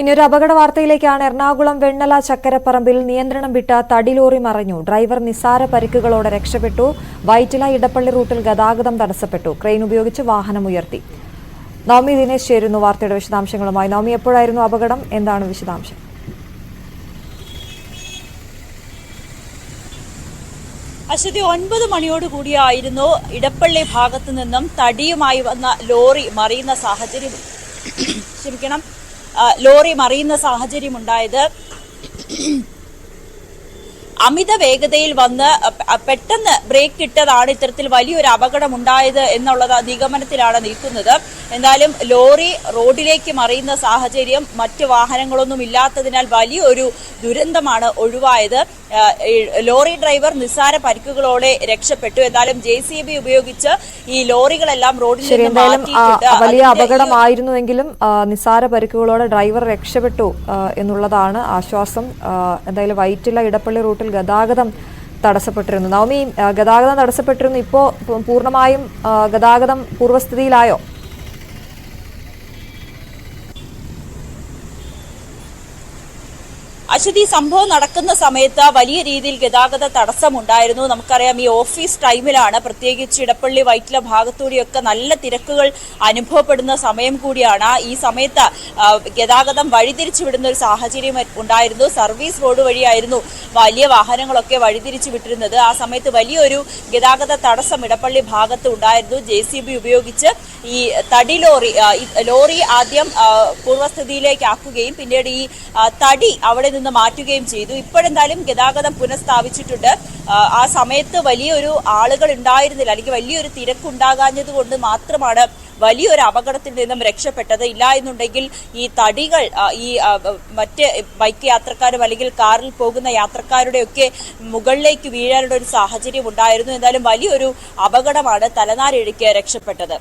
ഇനി ഒരു അപകട വാർത്തയിലേക്കാണ് എറണാകുളം വെണ്ണല ചക്കരപ്പറമ്പിൽ നിയന്ത്രണം വിട്ട തടിലോറി മറിഞ്ഞു. ഡ്രൈവർ നിസാര പരിക്കുകളോടെ രക്ഷപ്പെട്ടു. വൈറ്റില ഇടപ്പള്ളി റൂട്ടിൽ ഗതാഗതം തടസ്സപ്പെട്ടു. ക്രെയിൻ ഉപയോഗിച്ച് വാഹനം ഉയർത്തി. നവമി ദിനേശ് ചേരുന്നു വാർത്തയുടെ വിശദാംശങ്ങളുമായി. നവമി എപ്പോഴായിരുന്നു അപകടം? എന്താണ് വിശദാംശം? അശ്വതി ഒൻപത് മണിയോട് കൂടിയായിരുന്നു ഇടപ്പള്ളി ഭാഗത്തു നിന്നും തടിയുമായി വന്ന ലോറി മറിയുന്ന സാഹചര്യം. ക്ഷമിക്കണം. ലോറി മറിയുന്ന സാഹചര്യം ഉണ്ടായത് അമിത വേഗതയിൽ വന്ന് പെട്ടെന്ന് ബ്രേക്ക് ഇട്ടതാണ് ഇത്തരത്തിൽ വലിയൊരു അപകടം ഉണ്ടായത് എന്നുള്ളത് നിഗമനത്തിലാണ് നിൽക്കുന്നത്. എന്തായാലും ലോറി റോഡിലേക്ക് മറിയുന്ന സാഹചര്യം മറ്റ് വാഹനങ്ങളൊന്നും ഇല്ലാത്തതിനാൽ വലിയൊരു ദുരന്തമാണ് ഒഴിവായത്. ലോറി ഡ്രൈവർ നിസ്സാര പരിക്കുകളോടെ രക്ഷപ്പെട്ടു. എന്തായാലും ജെ സി ബി ഉപയോഗിച്ച് ഈ ലോറികളെല്ലാം റോഡിൽ നിന്ന് വലിയ അപകടമായിരുന്നുവെങ്കിലും നിസ്സാര പരിക്കുകളോടെ ഡ്രൈവർ രക്ഷപ്പെട്ടു എന്നുള്ളതാണ് ആശ്വാസം. എന്തായാലും വൈറ്റില ഇടപ്പള്ളി റൂട്ടിൽ ഗതാഗതം തടസ്സപ്പെട്ടിരുന്നു. നവമി ഗതാഗതം തടസ്സപ്പെട്ടിരുന്നു. ഇപ്പോൾ പൂർണമായും ഗതാഗതം പൂർവസ്ഥിതിയിലായോ? അശ്വതി സംഭവം നടക്കുന്ന സമയത്ത് വലിയ രീതിയിൽ ഗതാഗത തടസ്സമുണ്ടായിരുന്നു. നമുക്കറിയാം ഈ ഓഫീസ് ടൈമിലാണ് പ്രത്യേകിച്ച് ഇടപ്പള്ളി വൈറ്റില ഭാഗത്തൂടെയൊക്കെ നല്ല തിരക്കുകൾ അനുഭവപ്പെടുന്ന സമയം കൂടിയാണ്. ഈ സമയത്ത് ഗതാഗതം വഴിതിരിച്ചു വിടുന്ന ഒരു സാഹചര്യം ഉണ്ടായിരുന്നു. സർവീസ് റോഡ് വഴിയായിരുന്നു വലിയ വാഹനങ്ങളൊക്കെ വഴിതിരിച്ചു വിട്ടിരുന്നത് ആ സമയത്ത് വലിയൊരു ഗതാഗത തടസ്സം ഇടപ്പള്ളി ഭാഗത്ത് ഉണ്ടായിരുന്നു. ജെ ഉപയോഗിച്ച് ഈ തടി ലോറി ലോറി ആദ്യം പൂർവസ്ഥിതിയിലേക്കാക്കുകയും പിന്നീട് ഈ തടി അവിടെ നിന്ന് മാറ്റുകയും ചെയ്തു. ഇപ്പോഴെന്തായാലും ഗതാഗതം പുനഃസ്ഥാപിച്ചിട്ടുണ്ട്. ആ, സമയത്ത് വലിയൊരു ആളുകൾ ഉണ്ടായിരുന്നില്ല. അല്ലെങ്കിൽ വലിയൊരു തിരക്കുണ്ടാകാഞ്ഞത് കൊണ്ട് മാത്രമാണ് വലിയൊരു അപകടത്തിൽ നിന്നും രക്ഷപ്പെട്ടത്. ഇല്ല എന്നുണ്ടെങ്കിൽ ഈ തടികൾ ഈ മറ്റ് ബൈക്ക് യാത്രക്കാരും അല്ലെങ്കിൽ കാറിൽ പോകുന്ന യാത്രക്കാരുടെ ഒക്കെ മുകളിലേക്ക് വീഴാനുള്ള ഒരു സാഹചര്യം ഉണ്ടായിരുന്നു. എന്തായാലും വലിയൊരു അപകടമാണ് തലനാരിഴയ്ക്ക് രക്ഷപ്പെട്ടത്.